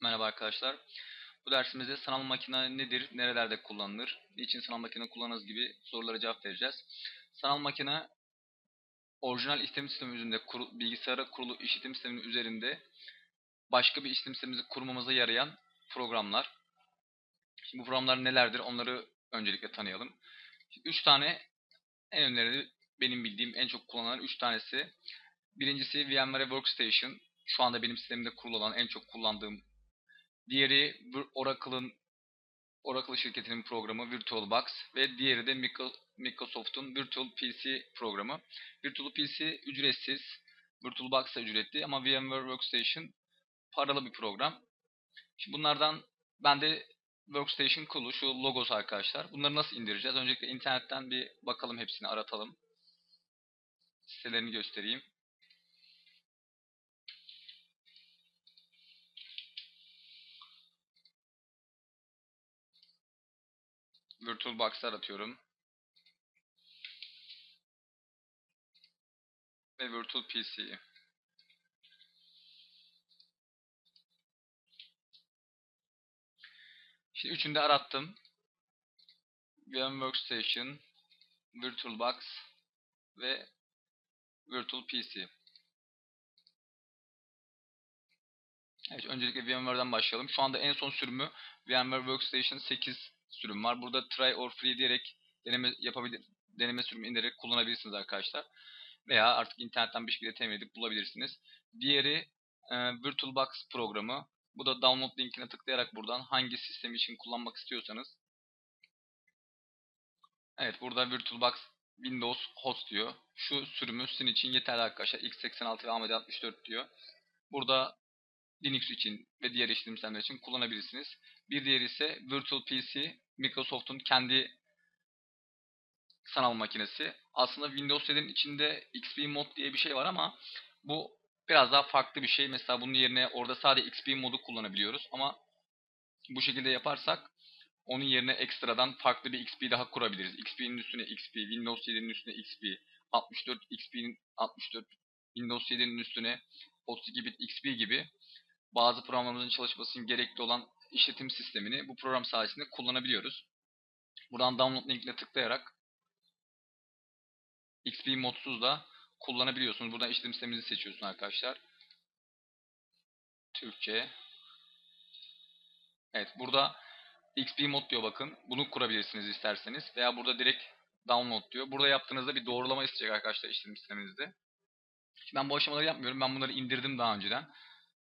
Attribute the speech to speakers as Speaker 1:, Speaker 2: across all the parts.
Speaker 1: Merhaba arkadaşlar. Bu dersimizde sanal makine nedir, nerelerde kullanılır, niçin sanal makine kullanırız gibi sorulara cevap vereceğiz. Sanal makine orijinal işletim sistemi üzerinde kuru, bilgisayara kurulu işletim sisteminin üzerinde başka bir işletim sistemimizi kurmamıza yarayan programlar. Şimdi bu programlar nelerdir onları öncelikle tanıyalım. Şimdi üç tane en önemli benim bildiğim en çok kullanılan üç tanesi. Birincisi VMware Workstation. Şu anda benim sistemimde kurulu olan en çok kullandığım Diğeri Oracle'ın Oracle şirketinin programı VirtualBox ve diğeri de Microsoft'un Virtual PC programı. Virtual PC ücretsiz, VirtualBox da ücretli ama VMware Workstation paralı bir program. Şimdi bunlardan ben de Workstation kurulu şu logos arkadaşlar. Bunları nasıl indireceğiz? Öncelikle internetten bir bakalım hepsini aratalım. Sitelerini göstereyim. VirtualBox'ı aratıyorum. Ve Virtual PC'yi. Şimdi üçünü de arattım. VM Workstation, VirtualBox ve Virtual PC. Evet, öncelikle VMware'den başlayalım. Şu anda en son sürümü VMware Workstation 8 sürüm var. Burada try or free diyerek deneme yapabilir, deneme sürümü indirerek kullanabilirsiniz arkadaşlar. Veya artık internetten bir şekilde temin edip bulabilirsiniz. Diğeri e, VirtualBox programı. Bu da download linkine tıklayarak buradan hangi sistem için kullanmak istiyorsanız. Evet burada VirtualBox Windows host diyor. Şu sürümü sizin için yeterli arkadaşlar. x86 ve AMD64 diyor. Burada Linux için ve diğer işletim sistemleri için kullanabilirsiniz. Bir diğeri ise Virtual PC, Microsoft'un kendi sanal makinesi. Aslında Windows 7'nin içinde XP mod diye bir şey var ama bu biraz daha farklı bir şey. Mesela bunun yerine orada sadece XP modu kullanabiliyoruz ama bu şekilde yaparsak onun yerine ekstradan farklı bir XP daha kurabiliriz. XP'nin üstüne XP, Windows 7'nin üstüne XP, 64 XP'nin 64 Windows 7'nin üstüne 32 bit XP gibi bazı programlarımızın çalışmasının gerekli olan işletim sistemini bu program sayesinde kullanabiliyoruz. Buradan download linkine tıklayarak XP modsuz da kullanabiliyorsunuz. Buradan işletim sisteminizi seçiyorsunuz arkadaşlar. Türkçe. Evet burada XP mod diyor bakın. Bunu kurabilirsiniz isterseniz. Veya burada direkt download diyor. Burada yaptığınızda bir doğrulama isteyecek arkadaşlar işletim sisteminizde. Şimdi ben bu aşamaları yapmıyorum. Ben bunları indirdim daha önceden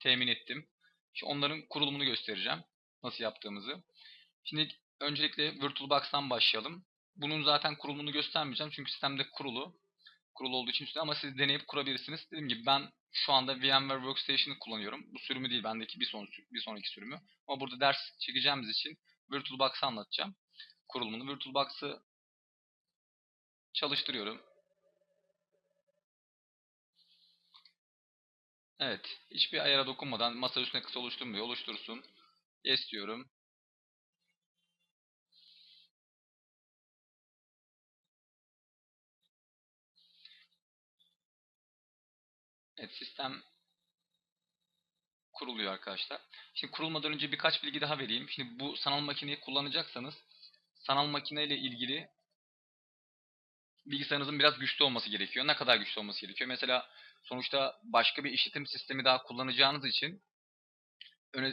Speaker 1: temin ettim. Şimdi onların kurulumunu göstereceğim. Nasıl yaptığımızı. Şimdi öncelikle VirtualBox'tan başlayalım. Bunun zaten kurulumunu göstermeyeceğim. Çünkü sistemde kurulu. Kurulu olduğu için ama siz deneyip kurabilirsiniz. Dediğim gibi ben şu anda VMware Workstation'ı kullanıyorum. Bu sürümü değil bendeki bir, son, bir sonraki sürümü. Ama burada ders çekeceğimiz için VirtualBox'ı anlatacağım. Kurulumunu. VirtualBox'ı çalıştırıyorum. Evet. Hiçbir ayara dokunmadan masa üstüne kısa oluşturmuyor. Oluştursun. Yes diyorum. Evet sistem kuruluyor arkadaşlar. Şimdi kurulmadan önce birkaç bilgi daha vereyim. Şimdi bu sanal makineyi kullanacaksanız sanal makine ile ilgili bilgisayarınızın biraz güçlü olması gerekiyor. Ne kadar güçlü olması gerekiyor? Mesela sonuçta başka bir işletim sistemi daha kullanacağınız için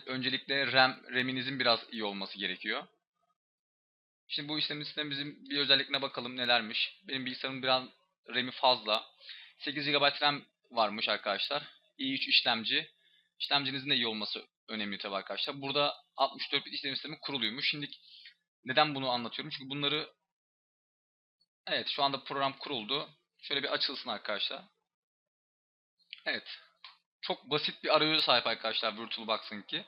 Speaker 1: öncelikle RAM, RAM'inizin biraz iyi olması gerekiyor. Şimdi bu işletim sistemimizin bir özellikine bakalım nelermiş. Benim bilgisayarım biraz RAM'i fazla. 8 GB RAM varmış arkadaşlar. i3 işlemci. İşlemcinizin de iyi olması önemli tabi arkadaşlar. Burada 64 bit işletim sistemi kuruluymuş. Şimdi neden bunu anlatıyorum? Çünkü bunları Evet şu anda program kuruldu. Şöyle bir açılsın arkadaşlar. Evet. Çok basit bir arayüze sahip arkadaşlar VirtualBox'ınki.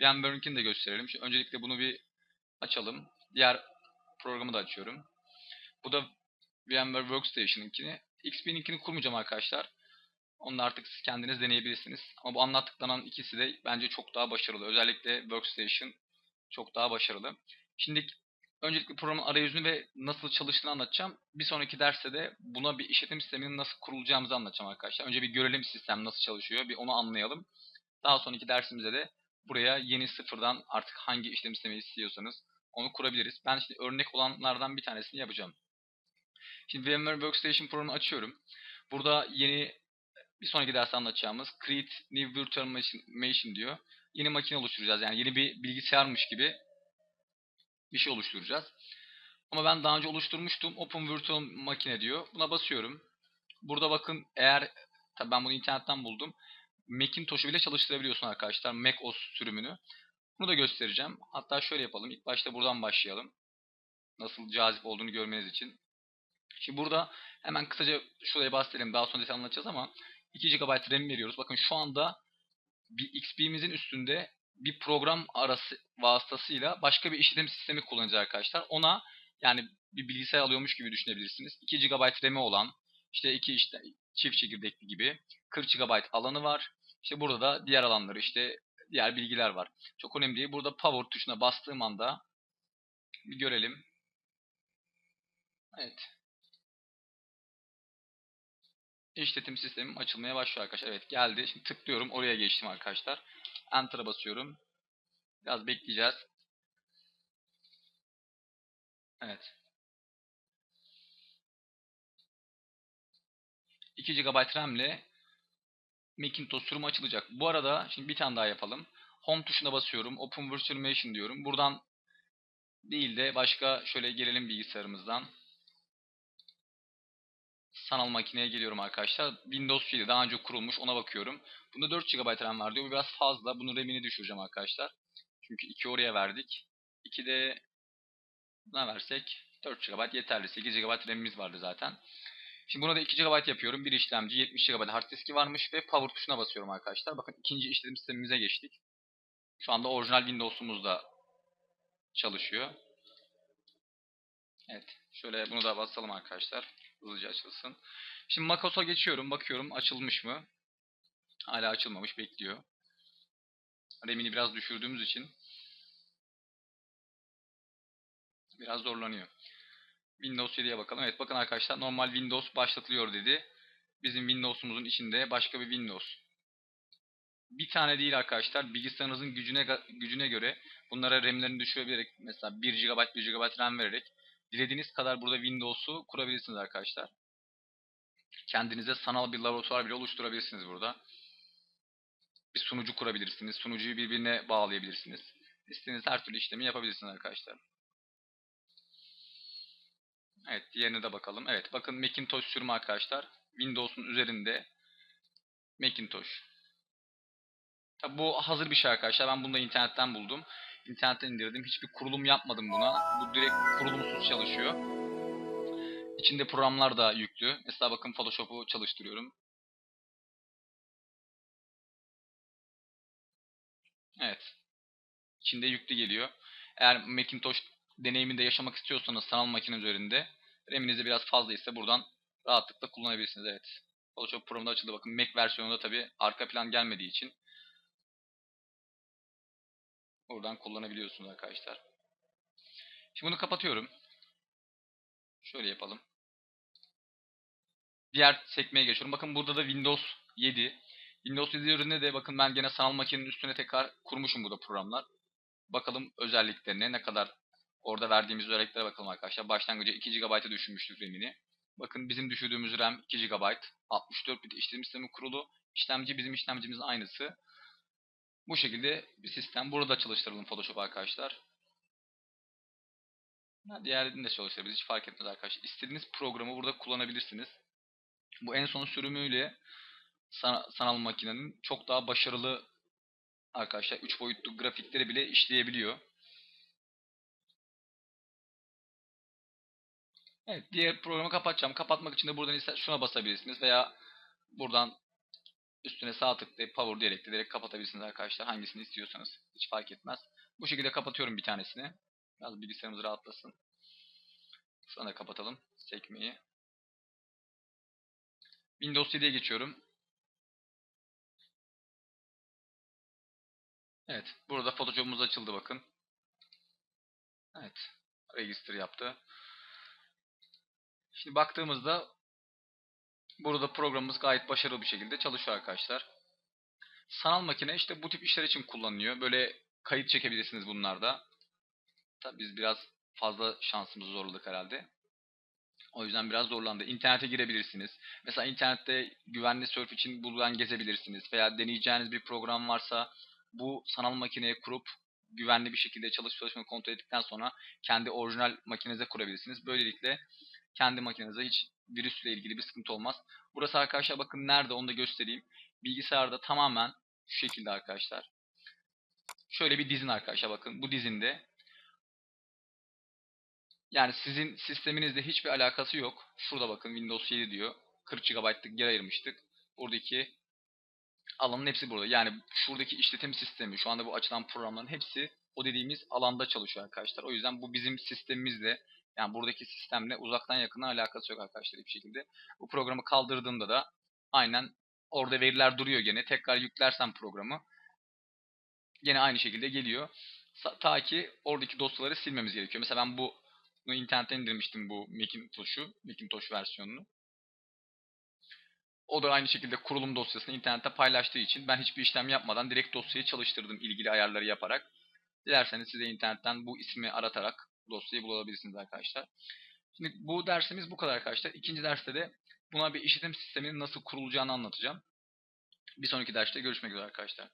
Speaker 1: VMware'ınkini de gösterelim. Şimdi öncelikle bunu bir açalım. Diğer programı da açıyorum. Bu da VMware Workstation'ınkini. XP'ninkini kurmayacağım arkadaşlar. Onu artık siz kendiniz deneyebilirsiniz. Ama bu anlattıklarından ikisi de bence çok daha başarılı. Özellikle Workstation çok daha başarılı. Şimdi Öncelikle programın arayüzünü ve nasıl çalıştığını anlatacağım. Bir sonraki derste de buna bir işletim sisteminin nasıl kurulacağımızı anlatacağım arkadaşlar. Önce bir görelim sistem nasıl çalışıyor, bir onu anlayalım. Daha sonraki dersimizde de buraya yeni sıfırdan artık hangi işlem sistemi istiyorsanız onu kurabiliriz. Ben şimdi örnek olanlardan bir tanesini yapacağım. Şimdi VMware Workstation Pro'nu açıyorum. Burada yeni bir sonraki derste anlatacağımız Create New Virtual Machine diyor. Yeni makine oluşturacağız. Yani yeni bir bilgisayarmış gibi bir şey oluşturacağız. Ama ben daha önce oluşturmuştum. Open Virtual Makine diyor. Buna basıyorum. Burada bakın eğer tabi ben bunu internetten buldum. Macintosh'u bile çalıştırabiliyorsun arkadaşlar. Mac OS sürümünü. Bunu da göstereceğim. Hatta şöyle yapalım. İlk başta buradan başlayalım. Nasıl cazip olduğunu görmeniz için. Şimdi burada hemen kısaca şuraya bahsedelim. Daha sonra detaylı anlatacağız ama 2 GB RAM veriyoruz. Bakın şu anda bir XP'mizin üstünde bir program arası vasıtasıyla başka bir işletim sistemi kullanacağız arkadaşlar. Ona yani bir bilgisayar alıyormuş gibi düşünebilirsiniz. 2 GB RAM'i olan işte iki işte çift çekirdekli gibi 40 GB alanı var. İşte burada da diğer alanları işte diğer bilgiler var. Çok önemli değil. Burada power tuşuna bastığım anda bir görelim. Evet. İşletim sistemim açılmaya başlıyor arkadaşlar. Evet geldi. Şimdi tıklıyorum. Oraya geçtim arkadaşlar. Enter'a basıyorum. Biraz bekleyeceğiz. Evet. 2 GB RAM Macintosh sürümü açılacak. Bu arada şimdi bir tane daha yapalım. Home tuşuna basıyorum. Open Virtual Machine diyorum. Buradan değil de başka şöyle gelelim bilgisayarımızdan. Sanal makineye geliyorum arkadaşlar. Windows 7 daha önce kurulmuş ona bakıyorum. Bunda 4 GB RAM var diyor. Bu biraz fazla. Bunun RAM'ini düşüreceğim arkadaşlar. Çünkü 2 oraya verdik. 2 de buna versek 4 GB yeterli. 8 GB RAM'imiz vardı zaten. Şimdi buna da 2 GB yapıyorum. Bir işlemci 70 GB hard diski varmış ve power tuşuna basıyorum arkadaşlar. Bakın ikinci işletim sistemimize geçtik. Şu anda orijinal Windows'umuz da çalışıyor. Evet. Şöyle bunu da basalım arkadaşlar. Hızlıca açılsın. Şimdi macOS'a geçiyorum. Bakıyorum açılmış mı? Hala açılmamış. Bekliyor. RAM'ini biraz düşürdüğümüz için biraz zorlanıyor. Windows 7'ye bakalım. Evet bakın arkadaşlar normal Windows başlatılıyor dedi. Bizim Windows'umuzun içinde başka bir Windows. Bir tane değil arkadaşlar. Bilgisayarınızın gücüne gücüne göre bunlara RAM'lerini düşürebilerek mesela 1 GB 1 GB RAM vererek dilediğiniz kadar burada Windows'u kurabilirsiniz arkadaşlar. Kendinize sanal bir laboratuvar bile oluşturabilirsiniz burada. Bir sunucu kurabilirsiniz. Sunucuyu birbirine bağlayabilirsiniz. İstediğiniz her türlü işlemi yapabilirsiniz arkadaşlar. Evet diğerine de bakalım. Evet bakın Macintosh sürümü arkadaşlar. Windows'un üzerinde Macintosh. Bu hazır bir şey arkadaşlar. Ben bunu da internetten buldum. İnternetten indirdim. Hiçbir kurulum yapmadım buna. Bu direkt kurulumsuz çalışıyor. İçinde programlar da yüklü. Mesela bakın Photoshop'u çalıştırıyorum. Evet. İçinde yüklü geliyor. Eğer Macintosh deneyiminde yaşamak istiyorsanız sanal makine üzerinde RAM'inizi biraz fazla ise buradan rahatlıkla kullanabilirsiniz. Evet. Photoshop Pro'da açıldı. Bakın Mac versiyonunda tabi arka plan gelmediği için buradan kullanabiliyorsunuz arkadaşlar. Şimdi bunu kapatıyorum. Şöyle yapalım. Diğer sekmeye geçiyorum. Bakın burada da Windows 7. Windows 7 ürünü de bakın ben gene sanal makinenin üstüne tekrar kurmuşum burada programlar. Bakalım özelliklerine ne kadar orada verdiğimiz özelliklere bakalım arkadaşlar. Başlangıcı 2 GB'a düşürmüştük RAM'ini. Bakın bizim düşürdüğümüz RAM 2 GB. 64 bit işlem sistemi kurulu. İşlemci bizim işlemcimizin aynısı. Bu şekilde bir sistem. Burada çalıştıralım Photoshop arkadaşlar. Diğerini de çalıştırabiliriz. Hiç fark etmez arkadaşlar. İstediğiniz programı burada kullanabilirsiniz. Bu en son sürümüyle sanal makinenin çok daha başarılı arkadaşlar 3 boyutlu grafikleri bile işleyebiliyor. Evet, diğer programı kapatacağım. Kapatmak için de buradan şuna basabilirsiniz veya buradan üstüne sağ tıklayıp power diyerek de direkt kapatabilirsiniz arkadaşlar. Hangisini istiyorsanız. Hiç fark etmez. Bu şekilde kapatıyorum bir tanesini. Biraz bilgisayarımız rahatlasın. Da kapatalım. Sekmeyi. Windows 7'ye geçiyorum. Evet. Burada Photoshop'umuz açıldı bakın. Evet. Register yaptı. Şimdi baktığımızda burada programımız gayet başarılı bir şekilde çalışıyor arkadaşlar. Sanal makine işte bu tip işler için kullanılıyor. Böyle kayıt çekebilirsiniz bunlarda. Tabii biz biraz fazla şansımızı zorladık herhalde. O yüzden biraz zorlandı. İnternete girebilirsiniz. Mesela internette güvenli surf için buradan gezebilirsiniz. Veya deneyeceğiniz bir program varsa bu sanal makineye kurup güvenli bir şekilde çalışıp çalışmadığını kontrol ettikten sonra kendi orijinal makinenize kurabilirsiniz. Böylelikle kendi makinenize hiç virüsle ilgili bir sıkıntı olmaz. Burası arkadaşlar bakın nerede onu da göstereyim. Bilgisayarda tamamen şu şekilde arkadaşlar. Şöyle bir dizin arkadaşlar bakın. Bu dizinde yani sizin sisteminizde hiçbir alakası yok. Şurada bakın Windows 7 diyor. 40 GB'lık yer ayırmıştık. Buradaki alanın hepsi burada. Yani şuradaki işletim sistemi, şu anda bu açılan programların hepsi o dediğimiz alanda çalışıyor arkadaşlar. O yüzden bu bizim sistemimizle yani buradaki sistemle uzaktan yakından alakası yok arkadaşlar hiçbir şekilde. Bu programı kaldırdığımda da aynen orada veriler duruyor gene. Tekrar yüklersem programı gene aynı şekilde geliyor. Ta ki oradaki dosyaları silmemiz gerekiyor. Mesela ben bu bunu internetten indirmiştim bu Macintosh'u, Macintosh versiyonunu. O da aynı şekilde kurulum dosyasını internette paylaştığı için ben hiçbir işlem yapmadan direkt dosyayı çalıştırdım ilgili ayarları yaparak. Dilerseniz size internetten bu ismi aratarak dosyayı bulabilirsiniz arkadaşlar. Şimdi bu dersimiz bu kadar arkadaşlar. İkinci derste de buna bir işletim sisteminin nasıl kurulacağını anlatacağım. Bir sonraki derste görüşmek üzere arkadaşlar.